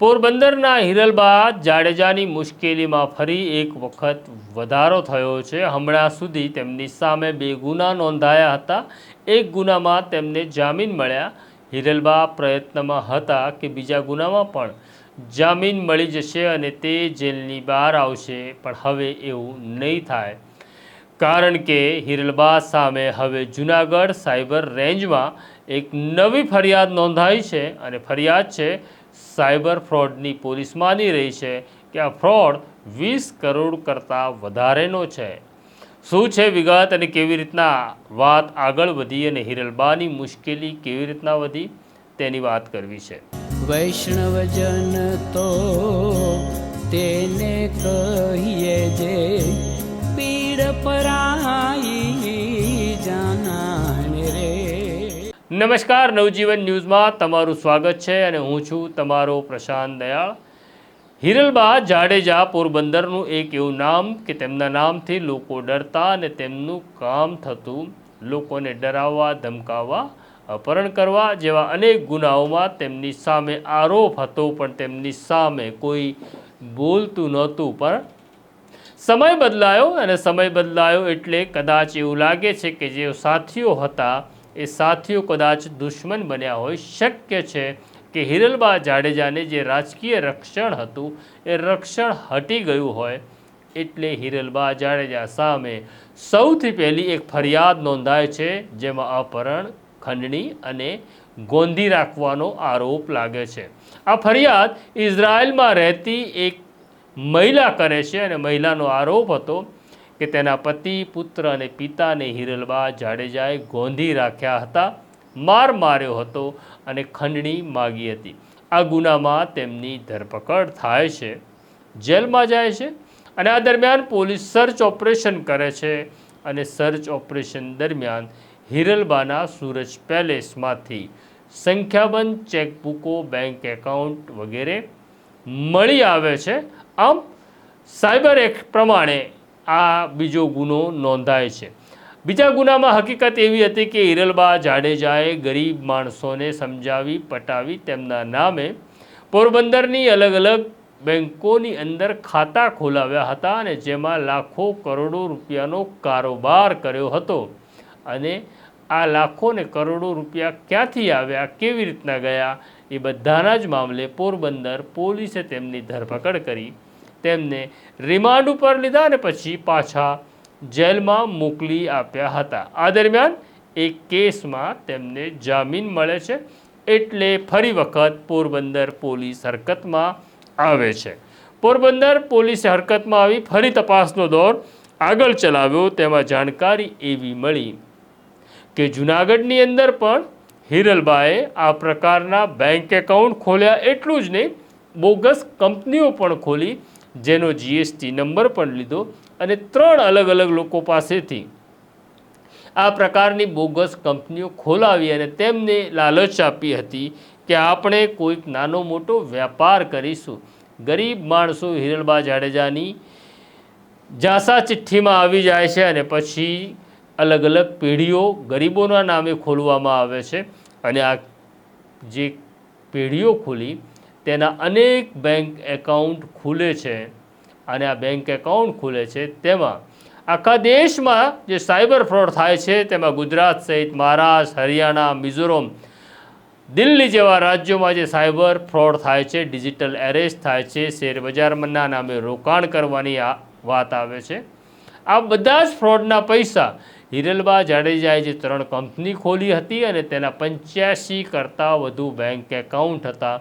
પોરબંદરના હિરલબા જાડેજાની મુશ્કેલીમાં ફરી એક વખત વધારો થયો છે. હમણાં સુધી તેમની સામે બે ગુના નોંધાયા હતા. એક ગુનામાં તેમને જામીન મળ્યા. હિરલબા પ્રયત્નમાં હતા કે બીજા ગુનામાં પણ જામીન મળી જશે અને તે જેલની બહાર આવશે, પણ હવે એવું નહીં થાય. કારણ કે હિરલબા સામે હવે જુનાગઢ સાયબર રેન્જમાં એક નવી ફરિયાદ નોંધાઈ છે અને ફરિયાદ છે સાયબર ફ્રોડની પોલીસ માની રહી છે કે આ ફ્રોડ વીસ કરોડ કરતાં વધારેનો છે. શું છે વિગત અને કેવી રીતના વાત આગળ વધી અને હિરલબાની મુશ્કેલી કેવી રીતના વધી? તેની વાત કરવી છે. વૈષ્ણવજન તો તેને કહીએ જે પીડ પરાઈ નમસ્કાર, નવજીવન ન્યૂઝમાં તમારું સ્વાગત છે અને હું છું તમારો પ્રશાંત દયાળ. હિરલબા જાડેજા પોરબંદરનું એક એવું નામ કે તેમના નામથી લોકો ડરતા અને તેમનું કામ થતું લોકોને ડરાવવા, ધમકાવવા, અપહરણ કરવા જેવા અનેક ગુનાઓમાં તેમની સામે આરોપ હતો, પણ તેમની સામે કોઈ બોલતું નહોતું. પણ સમય બદલાયો અને સમય બદલાયો એટલે કદાચ એવું લાગે છે કે જે સાથીઓ હતા એ સાથીઓ કદાચ દુશ્મન બન્યા હોય, શક્ય છે કે હિરલબા જાડેજાને જે રાજકીય રક્ષણ હતું, એ રક્ષણ હટી ગયું હોય. એટલે હિરલબા જાડેજા સામે સૌથી પહેલી એક ફરિયાદ નોંધાય છે, જેમાં અપહરણ, ખંડણી અને ગોંધી રાખવાનો આરોપ લાગે છે. આ ફરિયાદ ઇઝરાયલમાં રહેતી એક મહિલા કરે છે અને મહિલાનો આરોપ હતો કે તેના પતિ, પુત્ર અને પિતાને હિરલબા જાડેજાએ ગોંધી રાખ્યા હતા, માર માર્યો હતો અને ખંડણી માગી હતી. આ ગુનામાં તેમની ધરપકડ થાય છે. જેલમાં જાય છે અને આ દરમિયાન પોલીસ સર્ચ ઓપરેશન કરે છે અને સર્ચ ઓપરેશન દરમિયાન હિરલબાના સૂરજ પેલેસમાંથી સંખ્યાબંધ ચેકબુકો, બેંક એકાઉન્ટ વગેરે મળી આવે છે. આમ સાયબર એક્ટ પ્રમાણે આ બીજો ગુનો નોંધાય છે. બીજા ગુનામાં હકીકત એવી હતી કે હિરલબા જાડેજાએ ગરીબ માણસોને સમજાવી, પટાવી તેમના નામે પોરબંદરની અલગ અલગ બેન્કોની અંદર ખાતા ખોલાવ્યા હતા અને જેમાં લાખો કરોડો રૂપિયાનો કારોબાર કર્યો હતો. અને આ લાખો ને કરોડો રૂપિયા ક્યાંથી આવ્યા, કેવી રીતના ગયા, એ બધાના જ મામલે પોરબંદર પોલીસે તેમની ધરપકડ કરી. તેમને રિમાન્ડ ઉપર લીધા અને પછી પાછા જેલમાં મોકલી આપ્યા હતા. આ દરમિયાન એક કેસમાં તેમને જામીન મળે છે એટલે ફરી વખત પોરબંદર પોલીસ હરકતમાં આવે છે. પોરબંદર પોલીસે હરકતમાં આવી ફરી તપાસનો દોર આગળ ચલાવ્યો તેમાં જાણકારી એવી મળી કે જુનાગઢની અંદર પણ હિરલબાએ આ પ્રકારના બેંક એકાઉન્ટ ખોલ્યા એટલું જ નહીં, બોગસ કંપનીઓ પણ ખોલી જેનો જીએસટી નંબર પણ લીધો અને ત્રણ અલગ અલગ લોકો પાસેથી આ પ્રકારની બોગસ કંપનીઓ ખોલાવી અને તેમને લાલચ આપી હતી કે આપણે કોઈક નાનો મોટો વેપાર કરીશું. ગરીબ માણસો હિરલબા જાડેજાની જાસા ચિઠ્ઠીમાં આવી જાય છે અને પછી અલગ અલગ પેઢીઓ ગરીબોના નામે ખોલવામાં આવે છે અને આ જે પેઢીઓ ખોલી તેના અનેક બેંક એકાઉન્ટ ખુલે છે અને આ બેંક એકાઉન્ટ ખુલે છે તેમાં આખા દેશમાં જે સાયબર ફ્રોડ થાય છે તેમાં ગુજરાત સહિત મહારાષ્ટ્ર, હરિયાણા, મિઝોરમ, દિલ્હી જેવા રાજ્યોમાં જે સાયબર ફ્રોડ થાય છે ડિજિટલ એરેસ્ટ થાય છે શેરબજારના નામે રોકાણ કરવાની આ વાત આવે છે. આ બધા જ ફ્રોડના પૈસા હિરલબા જાડેજાએ જે ત્રણ કંપની ખોલી હતી અને તેના પંચ્યાસી કરતાં વધુ બેંક એકાઉન્ટ હતા.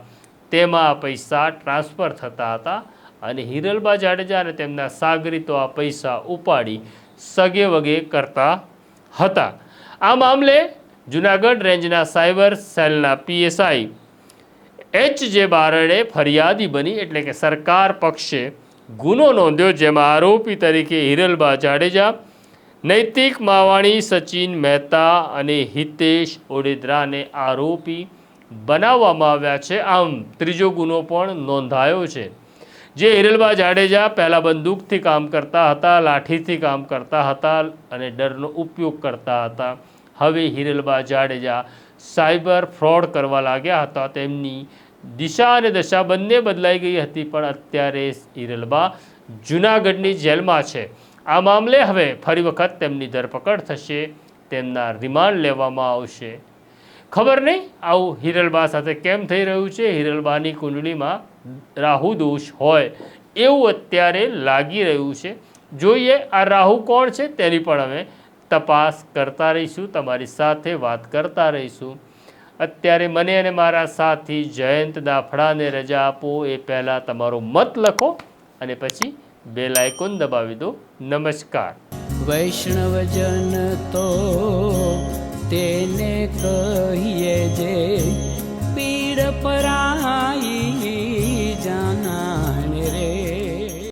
તેમાં પૈસા ટ્રાન્સફર થતા હતા અને હિરલબા જાડેજા અને તેમના સાગરીતો આ પૈસા ઉપાડી સગે વગે કરતા હતા. આ મામલે જુનાગઢ રેન્જના સાયબર સેલના પીએસઆઈ એચ જે બારડે ફરિયાદી બની એટલે કે સરકાર પક્ષે ગુનો નોંધ્યો જેમાં આરોપી તરીકે હિરલબા જાડેજા, નૈતિક માવાણી સચિન મહેતા અને હિતેશ ઓડેદરાને આરોપી બનાવવામાં આવ્યા છે. આમ, ત્રીજો ગુનો પણ નોંધાયો છે. જે હિરલબા જાડેજા પહેલાં બંદૂકથી કામ કરતા હતા, લાઠીથી કામ કરતા હતા અને ડરનો ઉપયોગ કરતા હતા. હવે હિરલબા જાડેજા સાયબર ફ્રોડ કરવા લાગ્યા હતા. તેમની દિશા અને દશા બંને બદલાઈ ગઈ હતી, પણ અત્યારે હિરલબા જૂનાગઢની જેલમાં છે. આ મામલે હવે ફરી વખત તેમની ધરપકડ થશે. તેમના રિમાન્ડ લેવામાં આવશે. ખબર નહીં? આવું હિરલબા સાથે કેમ થઈ રહ્યું છે? હિરલબાની કુંડળીમાં રાહુ દોષ હોય એવું અત્યારે લાગી રહ્યું છે. જોઈએ આ રાહુ કોણ છે તેની પણ અમે તપાસ કરતા રહીશું, તમારી સાથે વાત કરતા રહીશું. અત્યારે મને અને મારા સાથી જયંત દાફડાને રજા આપો, એ પહેલાં તમારો મત લખો અને પછી બેલ આઇકોન દબાવી દો. નમસ્કાર. વૈષ્ણવજન તો તેને કહીએ